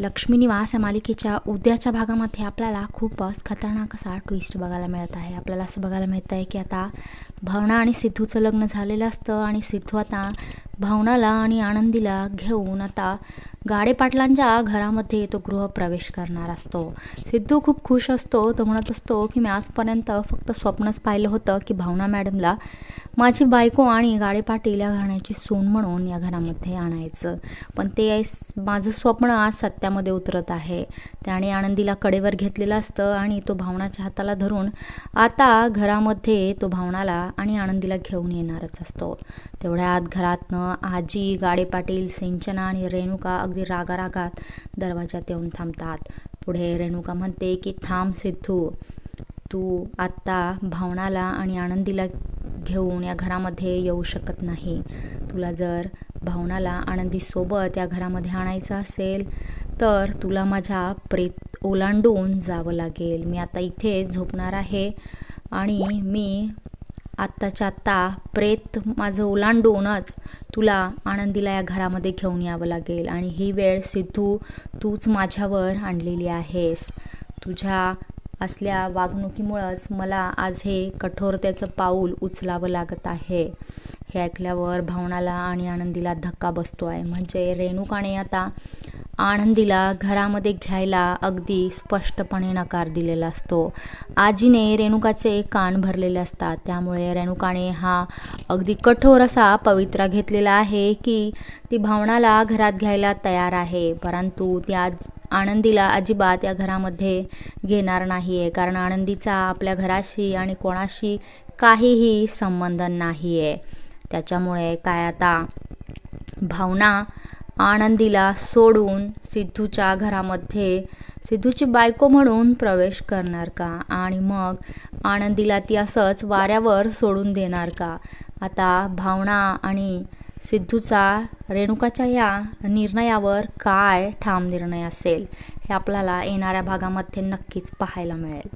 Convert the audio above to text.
लक्ष्मीनिवास या मालिकेच्या उद्याच्या भागामध्ये आपल्याला खूपच खतरनाक असा ट्विस्ट बघायला मिळत आहे. आपल्याला असं बघायला मिळत आहे की आता भावना आणि सिद्धूचं लग्न झालेलं असतं आणि सिद्धू आता भावनाला आणि आनंदीला घेऊन आता गाडे पाटलांच्या घरामध्ये तो गृहप्रवेश करणार असतो. सिद्धू खूप खुश असतो. तो म्हणत असतो की मी आजपर्यंत फक्त स्वप्नच पाहिलं होतं की भावना मॅडमला माझी बायको आणि गाडे पाटील या घराण्याची सून म्हणून या घरामध्ये आणायचं. पण ते माझं स्वप्न आज सत्यामध्ये उतरत आहे. त्याने आनंदीला कडेवर घेतलेलं असतं आणि तो भावनाच्या हाताला धरून आता घरामध्ये तो भावनाला आणि आनंदीला घेऊन येणारच असतो. तेवढ्या आत घरातनं आजी गाडे पाटील सिंचना आणि रेणुका अगदी रागारागात दरवाजात येऊन थांबतात. पुढे रेणुका म्हणते की थांब सिद्धू. तू आत्ता भावनाला आणि आनंदीला घेऊन या घरामध्ये येऊ शकत नाही. तुला जर भावनाला आनंदीसोबत या घरामध्ये आणायचं असेल तर तुला माझ्या प्रेत ओलांडून जावं लागेल. मी आता इथे झोपणार आहे आणि मी आत्ताच्या आत्ता प्रेत माझं ओलांडूनच तुला आनंदीला या घरामध्ये घेऊन यावं लागेल. आणि ही वेळ सिद्धू तूच माझ्यावर आणलेली आहेस. तुझ्या असल्या वागणुकीमुळंच मला आज हे कठोरतेचं पाऊल उचलावं लागत आहे. हे ऐकल्यावर भावनाला आणि आनंदीला धक्का बसतो आहे म्हणजे रेणुकाने आता आनंदीला घरामध्ये घ्यायला अगदी स्पष्टपणे नकार दिलेला असतो. आजीने रेणुकाचे कान भरलेले असतात. त्यामुळे रेणुकाने हा अगदी कठोर असा पवित्रा घेतलेला आहे की ती भावनाला घरात घ्यायला तयार आहे. परंतु ती आज आनंदीला अजिबात या घरामध्ये घेणार नाही आहे कारण आनंदीचा आपल्या घराशी आणि कोणाशी काहीही संबंध नाही आहे त्याच्यामुळे काय आता भावना आनंदीला सोडून सिद्धूच्या घरामध्ये सिद्धूची बायको म्हणून प्रवेश करणार का? आणि मग आनंदीला ती असंच वाऱ्यावर सोडून देणार का? आता भावना आणि सिद्धूचा रेणुकाच्या या निर्णयावर काय ठाम निर्णय असेल हे आपल्याला येणाऱ्या भागामध्ये नक्कीच पाहायला मिळेल.